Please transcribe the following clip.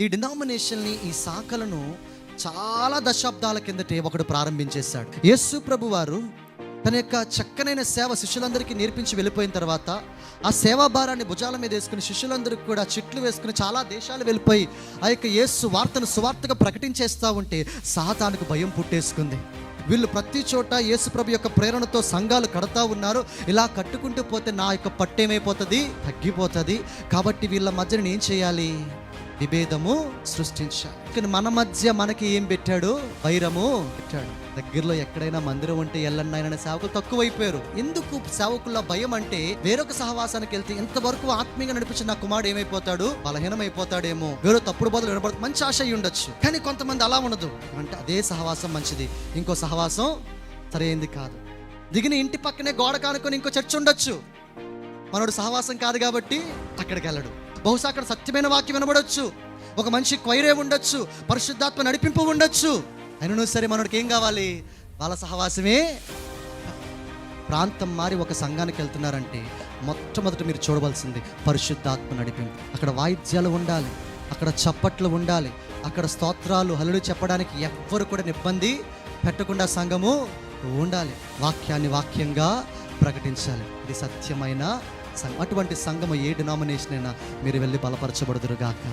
ఈ డినామినేషన్ని ఈ శాఖలను చాలా దశాబ్దాల కిందటే ఒకడు ప్రారంభించేశాడు. యేసు ప్రభు వారు తన యొక్క చక్కనైన సేవ శిష్యులందరికీ నేర్పించి వెళ్ళిపోయిన తర్వాత ఆ సేవా భారాన్ని భుజాల మీద వేసుకుని శిష్యులందరికీ కూడా చిట్లు వేసుకుని చాలా దేశాలు వెళ్ళిపోయి ఆ యొక్క యేసు వార్తను సువార్తగా ప్రకటించేస్తూ ఉంటే సాతానికి భయం పుట్టేసుకుంది. వీళ్ళు ప్రతి చోట యేసుప్రభు యొక్క ప్రేరణతో సంఘాలు కడతా ఉన్నారు. ఇలా కట్టుకుంటూ పోతే నా యొక్క పట్టేమైపోతుంది? తగ్గిపోతుంది. కాబట్టి వీళ్ళ మధ్య నేను ఏం చేయాలి? విభేదము సృష్టించాలి. కానీ మన మధ్య మనకి ఏం పెట్టాడు? వైరము పెట్టాడు. దగ్గరలో ఎక్కడైనా మందిరం ఉంటే ఎల్లన్న ఆయన సేవకులు తక్కువైపోయారు. ఎందుకు సేవకుల్లో భయం అంటే వేరొక సహవాసానికి వెళ్తే ఇంతవరకు ఆత్మీయంగా నడిపించిన నా కుమారుడు ఏమైపోతాడు? బలహీనమైపోతాడేమో. వేరే తప్పుడు బదులు వినబడుతుంది మంచి ఆశ ఉండొచ్చు. కానీ కొంతమంది అలా ఉండదు. అంటే అదే సహవాసం మంచిది. ఇంకో సహవాసం సరైనది కాదు. దిగిన ఇంటి పక్కనే గోడ కానుకొని ఇంకో చర్చ్ ఉండొచ్చు. మనోడు సహవాసం కాదు కాబట్టి అక్కడికి వెళ్ళడు. బహుశా అక్కడ సత్యమైన వాక్యం వినబడొచ్చు. ఒక మనిషి క్వైరే ఉండొచ్చు పరిశుద్ధాత్మ నడిపింపు ఉండొచ్చు. అయినను సరే మనోడికి ఏం కావాలి? వాళ్ళ సహవాసమే. ప్రాంతం మారి ఒక సంఘానికి వెళ్తున్నారంటే మొట్టమొదట మీరు చూడవలసింది పరిశుద్ధాత్మ నడిపింపు. అక్కడ వాయిద్యాలు ఉండాలి అక్కడ చప్పట్లు ఉండాలి అక్కడ స్తోత్రాలు హల్లులు చెప్పడానికి ఎవ్వరు కూడా ఇబ్బంది పెట్టకుండా సంఘము ఉండాలి. వాక్యాన్ని వాక్యంగా ప్రకటించాలి. ఇది సత్యమైన అటువంటి సంఘము ఏ డినామినేషన్ అయినా మీరు వెళ్ళి బలపరచబడుదురుగాక.